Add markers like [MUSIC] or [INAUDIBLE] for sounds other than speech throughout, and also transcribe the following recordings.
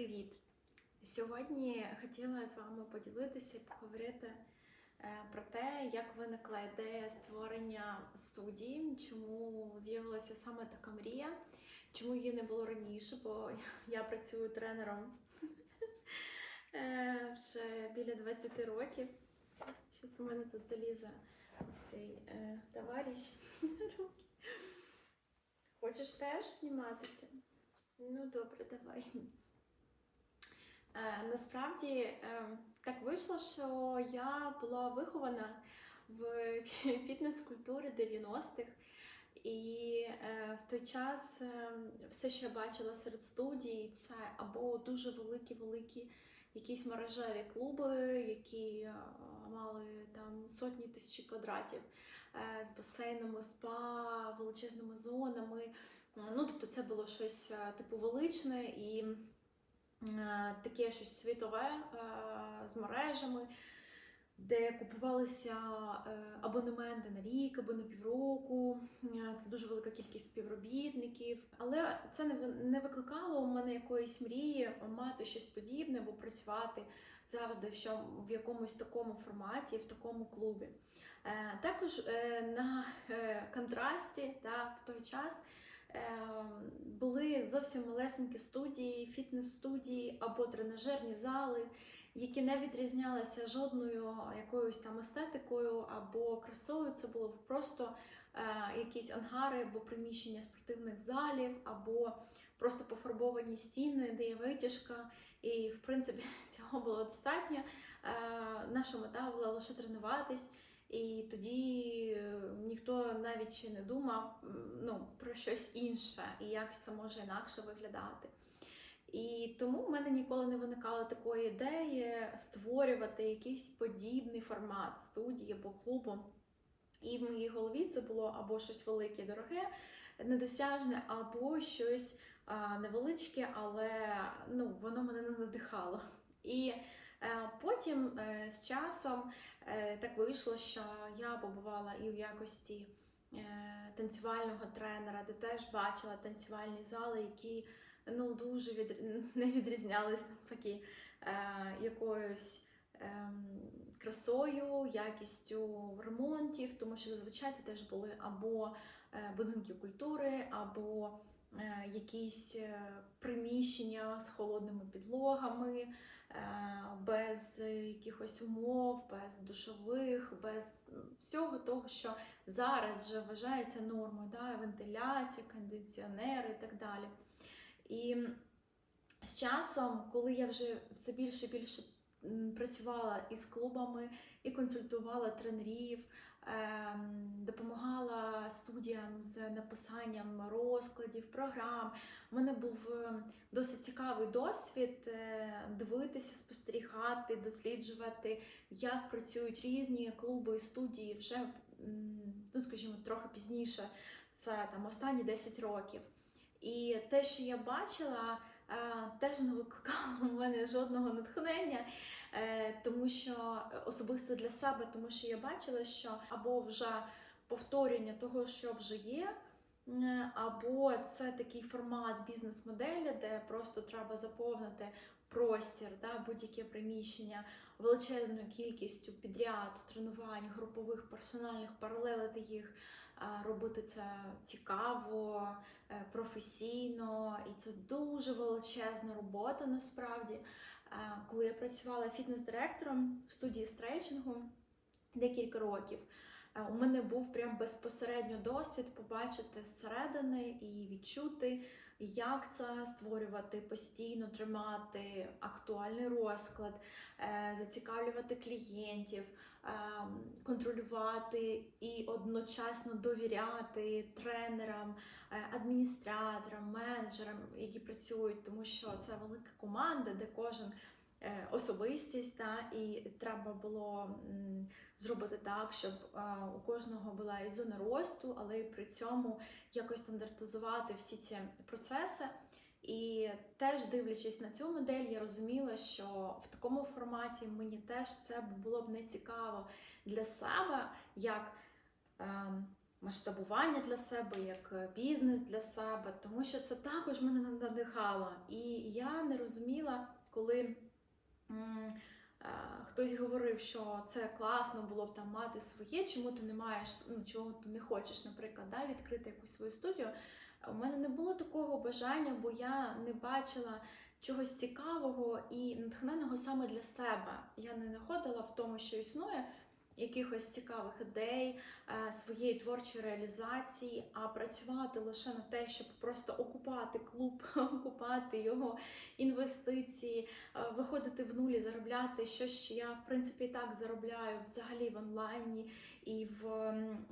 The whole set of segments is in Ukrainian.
Привіт! Сьогодні хотіла з вами поділитися і поговорити е, про те, як виникла ідея створення студії, чому з'явилася саме така мрія, чому її не було раніше, бо [LAUGHS] я працюю тренером [LAUGHS] е, вже біля 20 років. Зараз у мене тут залізе цей е, товариш. [LAUGHS] Хочеш теж зніматися? Ну, добре, давай. Е, насправді е, так вийшло, що я була вихована в [LAUGHS] фітнес-культурі 90-х, і е, в той час все, що я бачила серед студій, це або дуже великі-великі якісь мережеві клуби, які мали там сотні тисяч квадратів з басейнами, спа, величезними зонами. Ну, тобто, це було щось типу величне і таке щось світове е, з мережами, де купувалися е, абонементи на рік або на півроку. Е, Це дуже велика кількість співробітників. Але це не викликало у мене якоїсь мрії мати щось подібне або працювати завжди в, якомусь такому форматі, в такому клубі. Е, Також е, на е, контрасті та, в той час е, були зовсім малесенькі студії, фітнес-студії або тренажерні зали, які не відрізнялися жодною якоюсь там естетикою або красою. Це було просто е, якісь ангари або приміщення спортивних залів, або просто пофарбовані стіни, де є витяжка. І в принципі [LAUGHS] цього було достатньо. Е, наша мета була лише тренуватись. І тоді е, ніхто навіть ще не думав ну, про щось інше і як це може інакше виглядати. І тому в мене ніколи не виникало такої ідеї створювати якийсь подібний формат студії або клубу. І в моїй голові це було або щось велике, дороге, недосяжне, або щось невеличке, але ну, воно мене не надихало. І потім е, з часом е, так вийшло, що я побувала і в якості е, танцювального тренера, де теж бачила танцювальні зали, які ну, дуже від... [LAUGHS] не відрізнялись навпаки е, якоюсь ем, красою, якістю ремонтів, тому що зазвичай це теж були або е, будинки культури, або е, якісь е, приміщення з холодними підлогами, е, без якихось умов, без душових, без всього того, що зараз вже вважається нормою, да? вентиляція, кондиціонери і так далі. І з часом, коли я вже все більше і більше працювала із клубами і консультувала тренерів, допомагала студіям з написанням розкладів, програм. У мене був е, досить цікавий досвід е, дивитися, спостерігати, досліджувати, як працюють різні клуби і студії вже, ну скажімо, трохи пізніше, це там останні 10 років. І те, що я бачила, теж не викликало в мене жодного натхнення, е, тому що е, особисто для себе, тому що я бачила, що або вже повторення того, що вже є, е, або це такий формат бізнес-моделі, де просто треба заповнити простір, да, будь-яке приміщення величезною кількістю підряд, тренувань, групових, персональних, паралелити їх, е, робити це цікаво, е, професійно, і це дуже величезна робота насправді. Е, Коли я працювала фітнес-директором в студії стрейчингу декілька років, е, у мене був прям безпосередньо досвід побачити зсередини і відчути, як це створювати постійно, тримати актуальний розклад, зацікавлювати клієнтів, контролювати і одночасно довіряти тренерам, е, адміністраторам, менеджерам, які працюють, тому що це велика команда, де кожен е, особистість, та, і треба було зробити так, щоб е, у кожного була і зона росту, але й при цьому якось стандартизувати всі ці процеси. І теж дивлячись на цю модель, я розуміла, що в такому форматі мені теж це було б не цікаво для себе, як ем, масштабування для себе, як бізнес для себе, тому що це також мене надихало. І я не розуміла, коли. е, Хтось говорив, що це класно було б там мати своє, чому ти не маєш, ну чого ти не хочеш, наприклад, да, відкрити якусь свою студію. У мене не було такого бажання, бо я не бачила чогось цікавого і натхненного саме для себе. Я не знаходила в тому, що існує якихось цікавих ідей, е, своєї творчої реалізації, а працювати лише на те, щоб просто окупати клуб, [LAUGHS] окупати його інвестиції, е, виходити в нулі, заробляти щось, що я в принципі і так заробляю взагалі в онлайні і в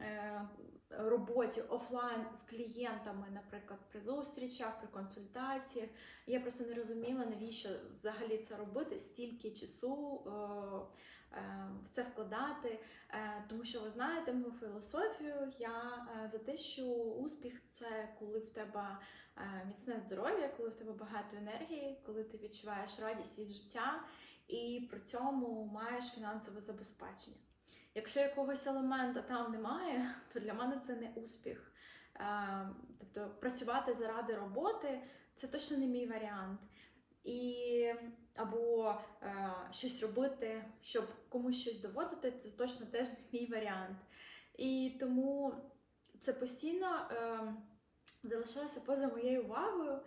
е, роботі офлайн з клієнтами, наприклад, при зустрічах, при консультаціях. Я просто не розуміла, навіщо взагалі це робити, стільки часу. е, е, В це вкладати, Е, тому що ви знаєте мою філософію. Я за те, що успіх це коли в тебе міцне здоров'я, коли в тебе багато енергії, коли ти відчуваєш радість від життя і при цьому маєш фінансове забезпечення. Якщо якогось елемента там немає, [LAUGHS] то для мене це не успіх. Е, Тобто працювати заради роботи це точно не мій варіант. І або е, щось робити, щоб комусь щось доводити, це точно теж не мій варіант. І тому це постійно е, залишалося поза моєю увагою.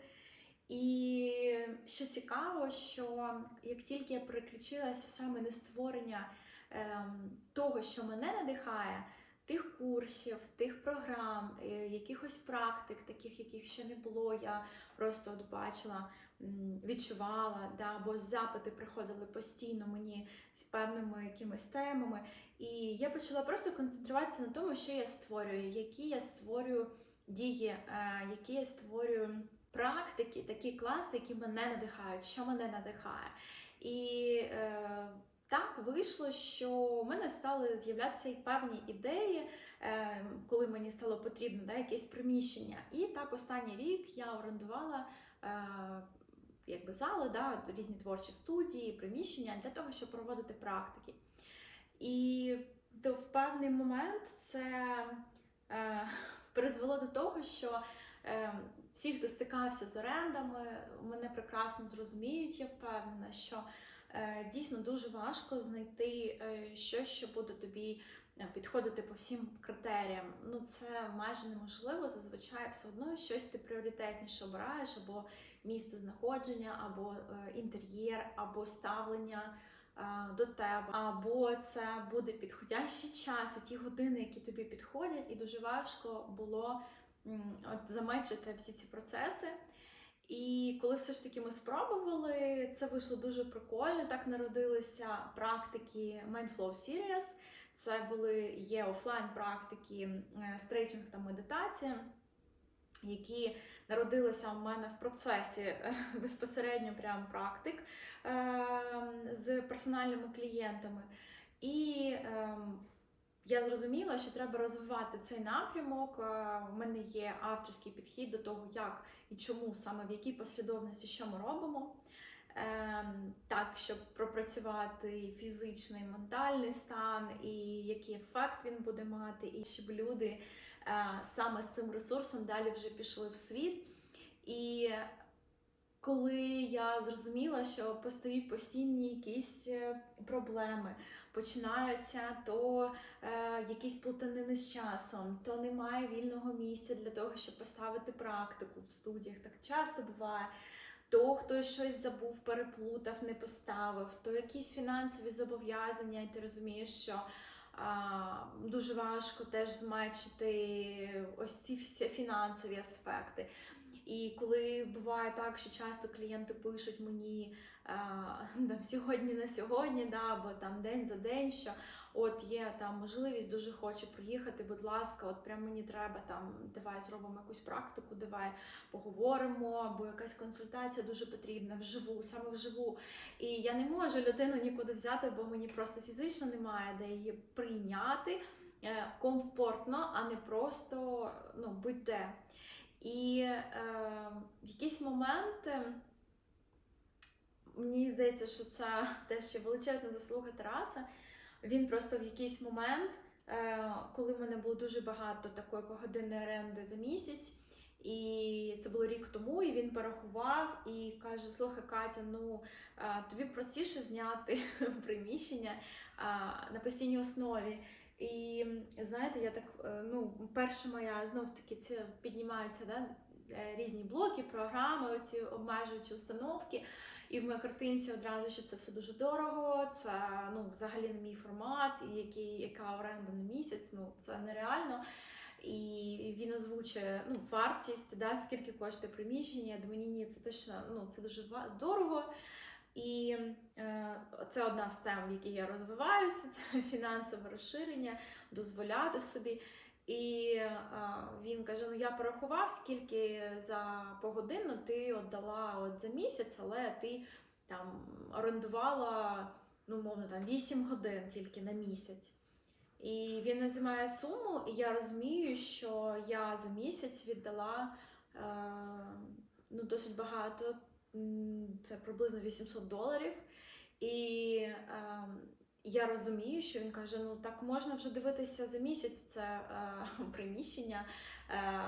І що цікаво, що як тільки я переключилася саме на створення того, що мене надихає, тих курсів, тих програм, е, якихось практик, таких, яких ще не було, я просто от бачила, відчувала, да, бо запити приходили постійно мені з певними якимись темами. І я почала просто концентруватися на тому, що я створюю, які я створюю дії, е, які я створюю практики, такі класи, які мене надихають, що мене надихає. І е, так вийшло, що в мене стали з'являтися і певні ідеї, е, коли мені стало потрібно да, якесь приміщення. І так останній рік я орендувала. Е, Якби зали, да, різні творчі студії, приміщення для того, щоб проводити практики. І то в певний момент це е, [LAUGHS] призвело до того, що е, всі, хто стикався з орендами, мене прекрасно зрозуміють, я впевнена, що дійсно дуже важко знайти е, щось, що буде тобі е, підходити по всім критеріям. Ну, це майже неможливо. Зазвичай все одно щось ти пріоритетніше обираєш, або місце знаходження, або е, інтер'єр, або ставлення. е, До тебе, або це буде підходящий час, і ті години, які тобі підходять, і дуже важко було от замечити всі ці процеси. І коли все ж таки ми спробували, це вийшло дуже прикольно. Так народилися практики Mindflow Series. Це були є офлайн практики е, стрейчинг та медитація, які народилися у мене в процесі е, безпосередньо прям практик е, з персональними клієнтами. І е, я зрозуміла, що треба розвивати цей напрямок. Е, У мене є авторський підхід до того, як і чому саме в якій послідовності що ми робимо. Ем, так, щоб пропрацювати фізичний, ментальний стан, і який ефект він буде мати, і щоб люди е, саме з цим ресурсом далі вже пішли в світ. І коли я зрозуміла, що постають постійні якісь е, проблеми, починаються то е, якісь плутанини з часом, то немає вільного місця для того, щоб поставити практику в студіях. Так часто буває. То хтось щось забув, переплутав, не поставив, то якісь фінансові зобов'язання, і ти розумієш, що а, дуже важко теж зменшити ось ці фінансові аспекти. І коли буває так, що часто клієнти пишуть мені а, [LAUGHS] там, сьогодні на сьогодні, да, або там день за день, що от є там можливість, дуже хочу приїхати, будь ласка, от прям мені треба там, давай зробимо якусь практику, давай поговоримо, або якась консультація дуже потрібна вживу, саме вживу. І я не можу людину нікуди взяти, бо мені просто фізично немає де її прийняти е, комфортно, а не просто ну, будь-де. І е, в якийсь момент е, мені здається, що це [LAUGHS] теж ще величезна заслуга Тараса. Він просто в якийсь момент е, коли в мене було дуже багато такої погодинної оренди за місяць. І це було рік тому, і він порахував і каже: Слухай, Катя, ну а, тобі простіше зняти [LAUGHS] приміщення а, на постійній основі. І знаєте, я так е, ну, перша моя знов таки це піднімаються да, е, різні блоки, програми, оці обмежуючі установки. І в моїй картинці одразу, що це все дуже дорого, це ну, взагалі не мій формат, і який, яка оренда на місяць, ну це нереально. І він озвучує ну, вартість, да, скільки коштує приміщення. Я думаю, ні, ні, це точно ну, це дуже дорого. І е, це одна з тем, в якій я розвиваюся, [LAUGHS] це фінансове розширення, дозволяти собі. І е, він каже: ну я порахував, скільки за погодину ти віддала от за місяць, але ти там орендувала ну, мовно там 8 годин тільки на місяць. І він називає суму, і я розумію, що я за місяць віддала е, ну, досить багато, це приблизно 800 доларів. І е, я розумію, що він каже: ну так можна вже дивитися за місяць це е, [LAUGHS] приміщення, е,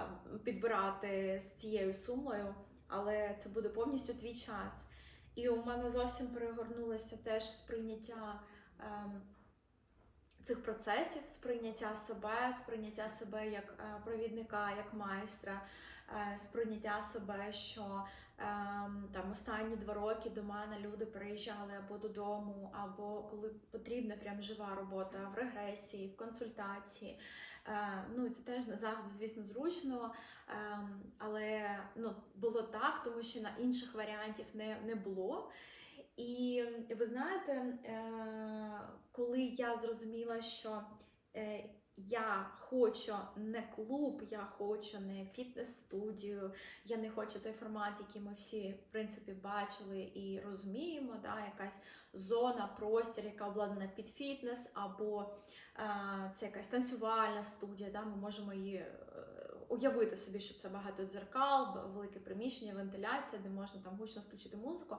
підбирати з цією сумою, але це буде повністю твій час. І у мене зовсім перегорнулося теж сприйняття. Е, Цих процесів сприйняття себе, сприйняття себе як е, провідника, як майстра, е, сприйняття себе, що там останні два роки до мене люди приїжджали або додому, або коли потрібна прям жива робота в регресії, в консультації. Е, ну це теж не завжди, звісно, зручно, ем, але ну, було так, тому що на інших варіантів не, не було. І ви знаєте, е, коли я зрозуміла, що е, я хочу не клуб, я хочу не фітнес-студію, я не хочу той формат, який ми всі в принципі бачили і розуміємо, да, якась зона, простір, яка обладнана під фітнес, або е, це якась танцювальна студія, да, ми можемо її е, уявити собі, що це багато дзеркал, велике приміщення, вентиляція, де можна там гучно включити музику.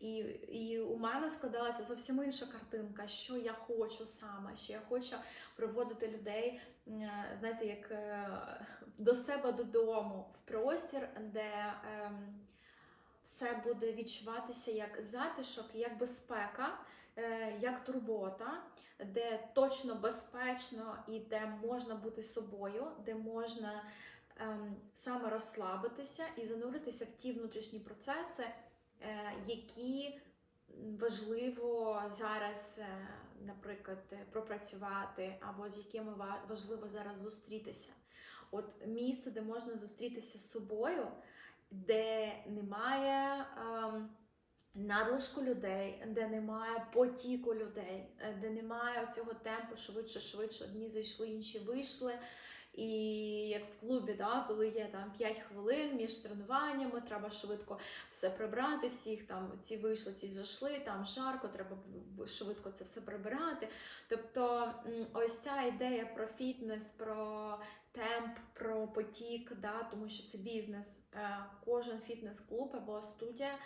І, і у мене складалася зовсім інша картинка, що я хочу саме, що я хочу приводити людей, знаєте, як е, до себе додому, в простір, де ем, все буде відчуватися як затишок, як безпека, як турбота, де точно безпечно і де можна бути собою, де можна ем, саме розслабитися і зануритися в ті внутрішні процеси, е, які важливо зараз, е, наприклад, е, пропрацювати, або з якими ва- важливо зараз зустрітися. От місце, де можна зустрітися з собою, де немає ем, надлишку людей, де немає потіку людей, е, де немає цього темпу швидше, швидше одні зайшли, інші вийшли. І як в клубі, да, коли є там 5 хвилин між тренуваннями, треба швидко все прибрати, всіх там ці вийшли, ці зайшли, там жарко, треба швидко це все прибирати. Тобто ось ця ідея про фітнес, про темп, про потік, да, тому що це бізнес. Е, Кожен фітнес-клуб або студія,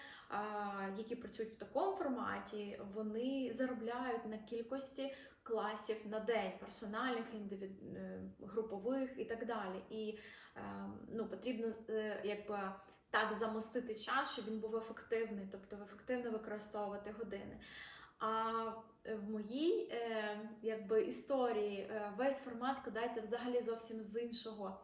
які працюють в такому форматі, вони заробляють на кількості класів на день, персональних, індивід... е, групових і так далі. І е, ну, потрібно е, якби так замостити час, щоб він був ефективний, тобто ефективно використовувати години. А в моїй якби, історії весь формат складається взагалі зовсім з іншого.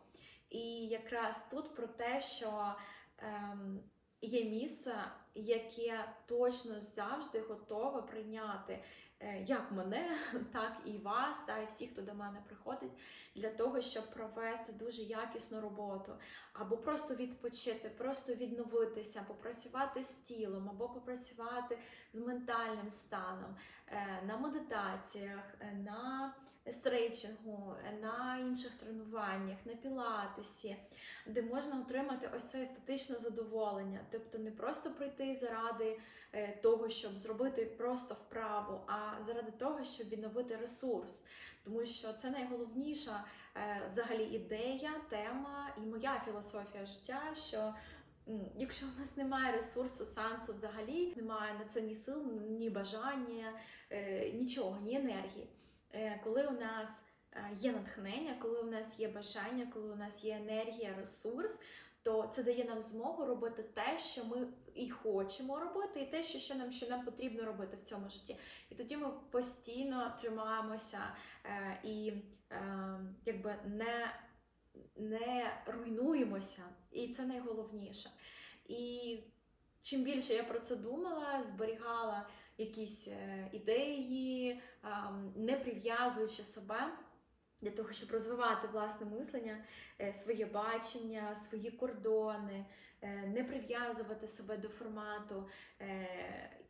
І якраз тут про те, що ем, є місце, яке точно завжди готове прийняти як мене, [LAUGHS] так і вас, та і всіх, хто до мене приходить, для того, щоб провести дуже якісну роботу, або просто відпочити, просто відновитися, попрацювати з тілом, або попрацювати з ментальним станом, е, на медитаціях, е, на стрейчингу, е, на інших тренуваннях, на пілатесі, де можна отримати ось це естетичне задоволення, тобто не просто прийти заради е, того, щоб зробити просто вправу, а заради того, щоб відновити ресурс. Тому що це найголовніша е, взагалі ідея, тема і моя філософія життя, що якщо у нас немає ресурсу, сенсу взагалі, немає на це ні сил, ні бажання, е, нічого, ні енергії. Е, Коли у нас е, є натхнення, коли у нас є бажання, коли у нас є енергія, ресурс, то це дає нам змогу робити те, що ми і хочемо робити, і те, що ще нам ще нам потрібно робити в цьому житті. І тоді ми постійно тримаємося і е, якби не, не руйнуємося. І це найголовніше. І чим більше я про це думала, зберігала якісь е, ідеї, не прив'язуючи себе для того, щоб розвивати власне мислення, е, своє бачення, свої кордони, е, не прив'язувати себе до формату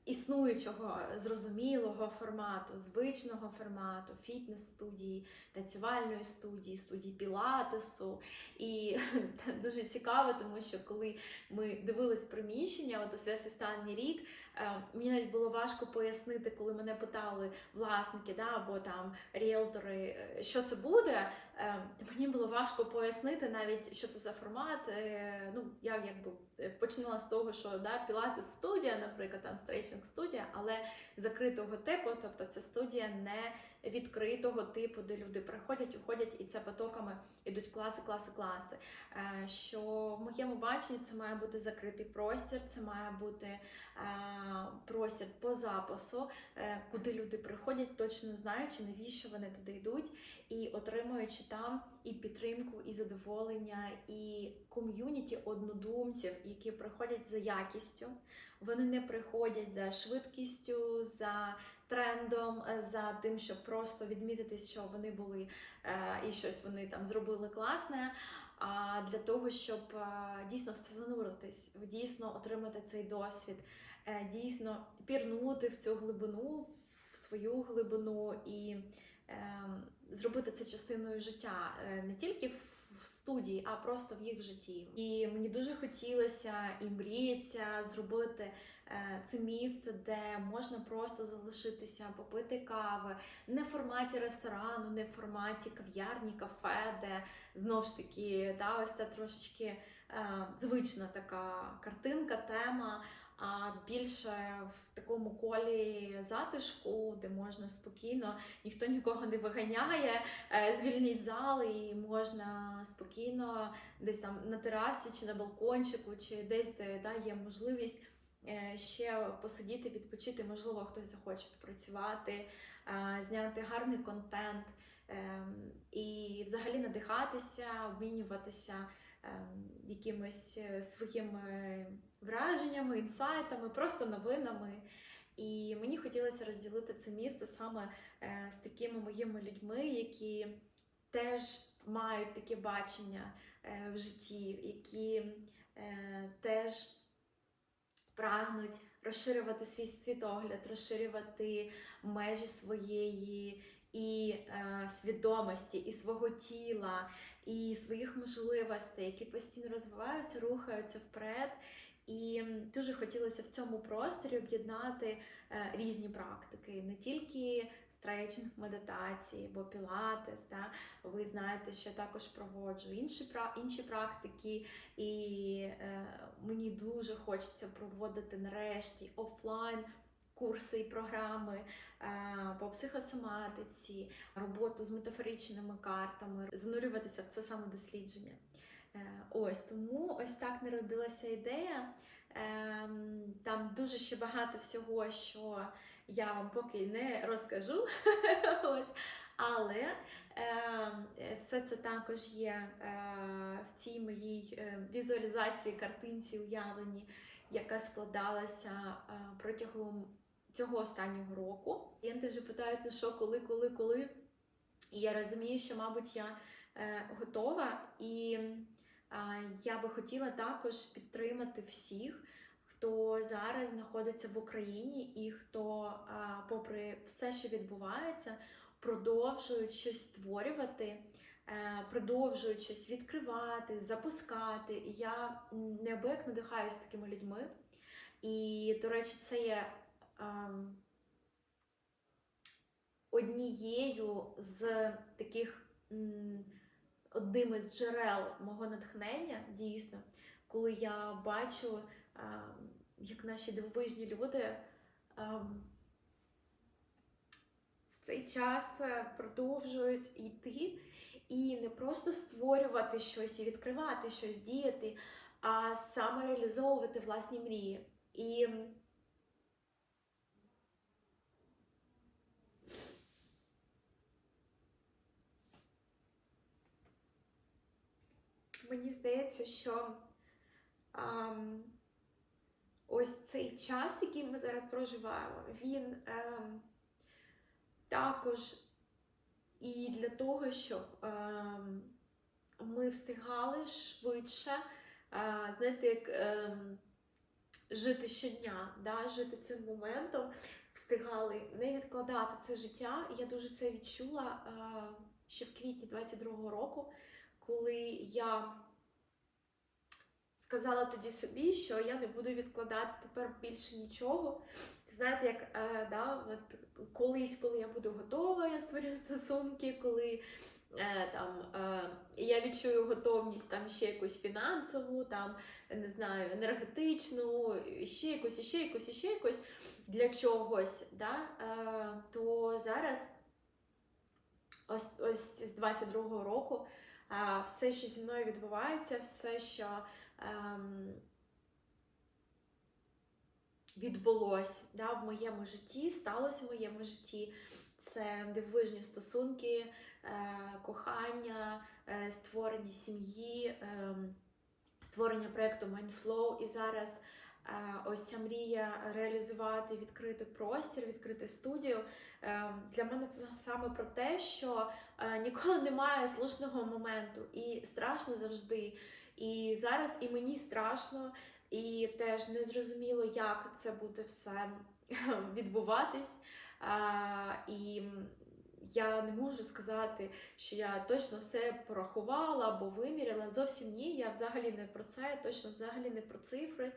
існуючого зрозумілого формату, звичного формату, фітнес-студії, танцювальної студії, студії пілатесу. І [LAUGHS] дуже цікаво, тому що коли ми дивились приміщення, от ось весь останній рік, е, мені навіть було важко пояснити, коли мене питали власники да, або там ріелтори, е, що це буде. Е, Мені було важко пояснити навіть, що це за формат. Е, Ну, я якби е, починала з того, що да, пілатес студія, наприклад, там стрейчинг студія, але закритого типу, тобто це студія не відкритого типу, де люди приходять, уходять, і це потоками ідуть класи, класи, класи. Е, Що в моєму баченні це має бути закритий простір, це має бути е, простір по запису, е, куди люди приходять, точно знаючи, навіщо вони туди йдуть, і отримуючи там і підтримку, і задоволення, і ком'юніті однодумців, які приходять за якістю. Вони не приходять за швидкістю, за трендом, е, за тим, щоб просто відмітити, що вони були е, і щось вони там зробили класне. А для того, щоб е, дійсно в це зануритись, дійсно отримати цей досвід, дійсно пірнути в цю глибину, в свою глибину і е, зробити це частиною життя не тільки в в студії, а просто в їх житті. І мені дуже хотілося і мріється зробити е, це місце, де можна просто залишитися, попити кави, не в форматі ресторану, не в форматі кав'ярні, кафе, де знов ж таки да, ось це трошечки е, звична така картинка, тема. А більше в такому колі затишку, де можна спокійно, ніхто нікого не виганяє, е, звільніть зал і можна спокійно десь там на терасі чи на балкончику, чи десь де да, є можливість е, ще посидіти, відпочити. Можливо, хтось захоче працювати, е, зняти гарний контент ем, і взагалі надихатися, обмінюватися ем, якимись е, своїми враженнями, інсайтами, просто новинами. І мені хотілося розділити це місце саме е, з такими моїми людьми, які теж мають таке бачення е, в житті, які теж прагнуть розширювати свій світогляд, розширювати межі своєї і е, свідомості, і свого тіла, і своїх можливостей, які постійно розвиваються, рухаються вперед. І дуже хотілося в цьому просторі об'єднати е, різні практики, не тільки стрейчинг, медитації або пілатес. Да? Ви знаєте, що я також проводжу інші, інші практики, і е, мені дуже хочеться проводити нарешті офлайн. Курси і програми е, по психосоматиці, роботу з метафоричними картами, занурюватися в це саме дослідження. Е, Ось тому ось так народилася ідея. Ем, Там дуже ще багато всього, що я вам поки не розкажу. [LAUGHS] Ось. Але ем, все це також є е, в цій моїй візуалізації, картинці, уявленні, яка складалася протягом цього останнього року. Клієнти вже питають, ну що, коли, коли, коли. І я розумію, що, мабуть, я е, готова. І а, я би хотіла також підтримати всіх, хто зараз знаходиться в Україні і хто, а, попри все, що відбувається, продовжують щось створювати, е, продовжують щось відкривати, запускати. Я неабияк надихаюся такими людьми. І, до речі, це є однією з таких. одним із джерел мого натхнення, дійсно, коли я бачу, ем, як наші дивовижні люди ем, в цей час е, продовжують йти і не просто створювати щось і відкривати щось, діяти, а саме реалізовувати власні мрії. І мені здається, що ам, ось цей час, який ми зараз проживаємо, він ем, також і для того, щоб ем, ми встигали швидше, е, знаєте, як ем, жити щодня, да, жити цим моментом, встигали не відкладати це життя. Я дуже це відчула е, ще в квітні 22-го року, коли я сказала тоді собі, що я не буду відкладати тепер більше нічого. Знаєте, як е, да, от колись, коли я буду готова, я створю стосунки, коли е, там, е, я відчую готовність там ще якусь фінансову, там, не знаю, енергетичну, ще якусь, ще якусь, ще якусь для чогось, да, е, то зараз, ось, ось з 22-го року, все, що зі мною відбувається, все, що. Ем, відбулось да, в моєму житті, сталося в моєму житті. Це дивовижні стосунки, е, кохання, е, створення сім'ї, е, створення проєкту Mindflow. І зараз ось ця мрія реалізувати, відкрити простір, відкрити студію. Е, для мене це саме про те, що е, ніколи немає слушного моменту, і страшно завжди. І зараз і мені страшно, і теж не зрозуміло, як це буде все [LAUGHS] відбуватись. І я не можу сказати, що я точно все порахувала або виміряла. Зовсім ні, я взагалі не про це, я точно взагалі не про цифри.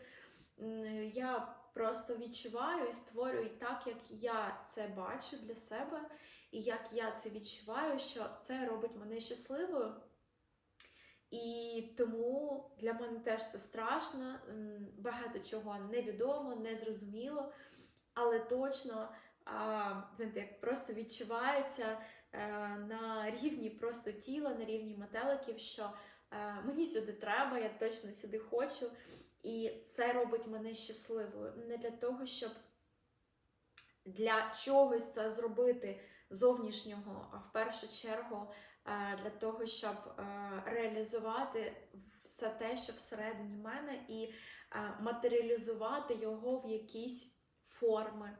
Я просто відчуваю і створюю так, як я це бачу для себе, і як я це відчуваю, що це робить мене щасливою. І тому для мене теж це страшно, багато чого невідомо, незрозуміло, але точно знаєте, як просто відчувається е, на рівні просто тіла, на рівні метеликів, що е, мені сюди треба, я точно сюди хочу. І це робить мене щасливою. Не для того, щоб для чогось це зробити зовнішнього, а в першу чергу е, для того, щоб е, реалізувати все те, що всередині мене, і е, матеріалізувати його в якісь форми.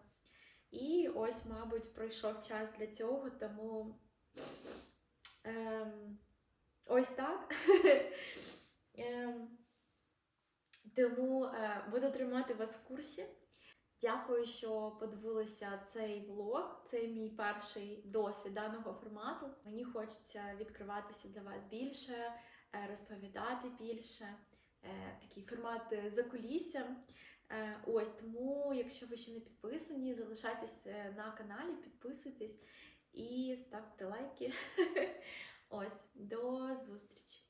І ось, мабуть, пройшов час для цього, тому ем, ось так. [LAUGHS] тому е, буду тримати вас в курсі. Дякую, що подивилися цей влог. Це мій перший досвід даного формату. Мені хочеться відкриватися для вас більше, е, розповідати більше. Е, Такий формат за кулісся. Ось тому, якщо ви ще не підписані, залишайтесь на каналі, підписуйтесь і ставте лайки. [LAUGHS] Ось, до зустрічі!